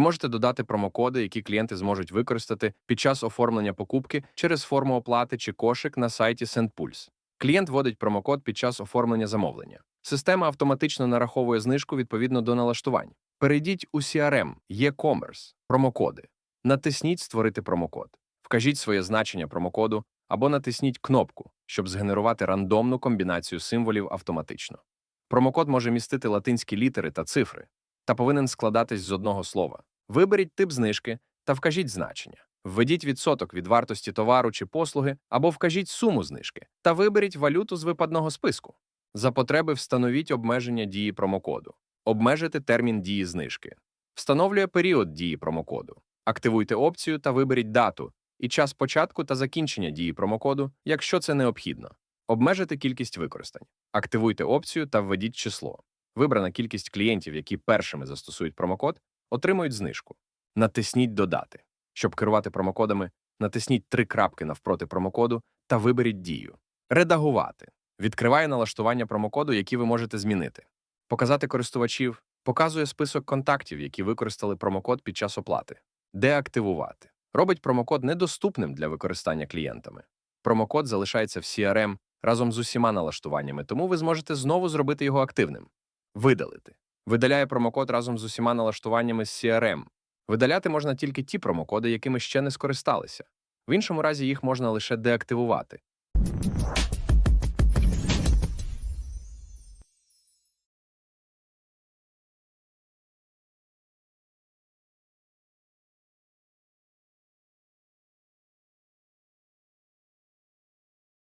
Можете додати промокоди, які клієнти зможуть використати під час оформлення покупки через форму оплати чи кошик на сайті SendPulse. Клієнт вводить промокод під час оформлення замовлення. Система автоматично нараховує знижку відповідно до налаштувань. Перейдіть у CRM, e-commerce, промокоди. Натисніть Створити промокод. Вкажіть своє значення промокоду або натисніть кнопку, щоб згенерувати рандомну комбінацію символів автоматично. Промокод може містити латинські літери та цифри та повинен складатись з одного слова. Виберіть тип знижки та вкажіть значення. Введіть відсоток від вартості товару чи послуги або вкажіть суму знижки та виберіть валюту з випадного списку. За потреби встановіть обмеження дії промокоду. Обмежити термін дії знижки. Встановлює період дії промокоду. Активуйте опцію та виберіть дату і час початку та закінчення дії промокоду, якщо це необхідно. Обмежити кількість використань. Активуйте опцію та введіть число. Вибрана кількість клієнтів, які першими застосують промокод, отримують знижку. Натисніть Додати. Щоб керувати промокодами, натисніть три крапки навпроти промокоду та виберіть дію. Редагувати. Відкриває налаштування промокоду, які ви можете змінити. Показати користувачів. Показує список контактів, які використали промокод під час оплати. Деактивувати. Робить промокод недоступним для використання клієнтами. Промокод залишається в CRM разом з усіма налаштуваннями, тому ви зможете знову зробити його активним. Видалити. Видаляє промокод разом з усіма налаштуваннями з CRM. Видаляти можна тільки ті промокоди, якими ще не скористалися. В іншому разі їх можна лише деактивувати.